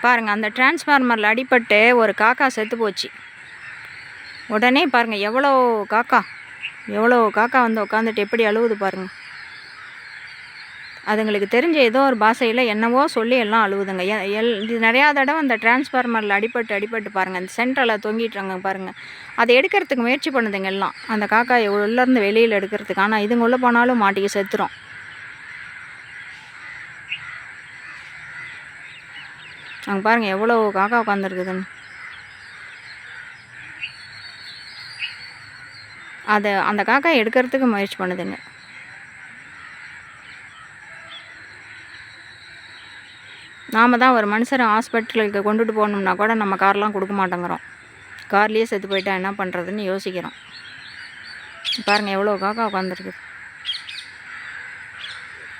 பாருங்கள் அந்த டிரான்ஸ்ஃபார்மரில் அடிபட்டு ஒரு காக்கா செத்து போச்சு. உடனே பாருங்கள் எவ்வளோ காக்கா எவ்வளோ காக்கா வந்து உட்காந்துட்டு எப்படி அழுவுது பாருங்கள் அதுங்களுக்கு தெரிஞ்ச ஏதோ ஒரு பாஷையில் என்னவோ சொல்லி எல்லாம் அழுவுதுங்க. எ- எல் இது நிறையா தடவை அந்த டிரான்ஸ்ஃபார்மரில் அடிபட்டு அடிபட்டு பாருங்கள் அந்த சென்டரில் தொங்கிட்டுறாங்க பாருங்கள் அதை எடுக்கிறதுக்கு முயற்சி பண்ணுதுங்க எல்லாம். அந்த காக்கா உள்ளேருந்து வெளியில் எடுக்கிறதுக்கு. ஆனால் இதுங்க உள்ளே போனாலும் மாட்டிக்கு செத்துரும். அங்கே பாருங்கள் எவ்வளோ காக்கா உட்காந்துருக்குதுன்னு அதை அந்த காக்கா எடுக்கிறதுக்கு முயற்சி பண்ணுதுங்க. நாம் தான் ஒரு மனுஷரை ஹாஸ்பிட்டலுக்கு கொண்டுட்டு போகணும்னா கூட நம்ம கார்லாம் கொடுக்க மாட்டேங்கிறோம். கார்லேயே செத்து போயிட்டா என்ன பண்ணுறதுன்னு யோசிக்கிறோம். பாருங்கள் எவ்வளோ காக்கா உட்காந்துருக்குது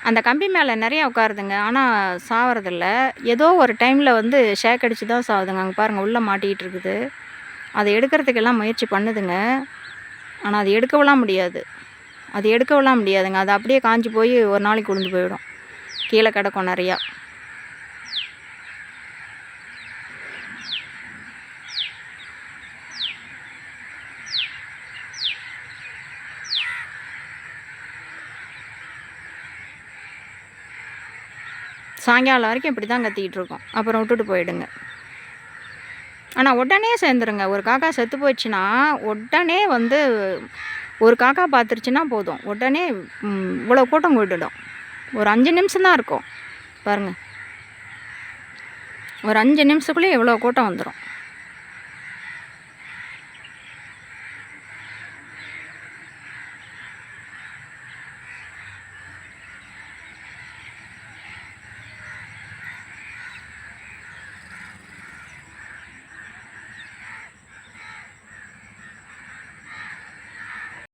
அந்த கம்பி மேலே நிறையா உட்காருதுங்க. ஆனால் சாவறதில்ல. ஏதோ ஒரு டைமில் வந்து ஷேக் அடித்து தான் சாவுதுங்க. அங்கே பாருங்கள் உள்ளே மாட்டிக்கிட்டு இருக்குது. அதை எடுக்கிறதுக்கெல்லாம் முயற்சி பண்ணுதுங்க. ஆனால் அது எடுக்கவெல்லாம் முடியாது. அது எடுக்கவெல்லாம் முடியாதுங்க. அது அப்படியே காஞ்சி போய் ஒரு நாளைக்கு உளுந்து போயிடும். கீழே கிடக்கும் நிறையா. சாயங்காலம் வரைக்கும் இப்படி தான் கத்திக்கிட்டு இருக்கோம் அப்புறம் விட்டுட்டு போயிடுங்க. ஆனால் உடனே சேர்ந்துருங்க. ஒரு காக்கா செத்து போச்சுன்னா உடனே வந்து ஒரு காக்கா பார்த்துருச்சுன்னா போதும். உடனே இவ்வளோ கூட்டம் கூட்டிடும் ஒரு அஞ்சு நிமிஷம் தான் இருக்கும். பாருங்கள் ஒரு அஞ்சு நிமிஷத்துக்குள்ளே இவ்வளோ கூட்டம் வந்துடும்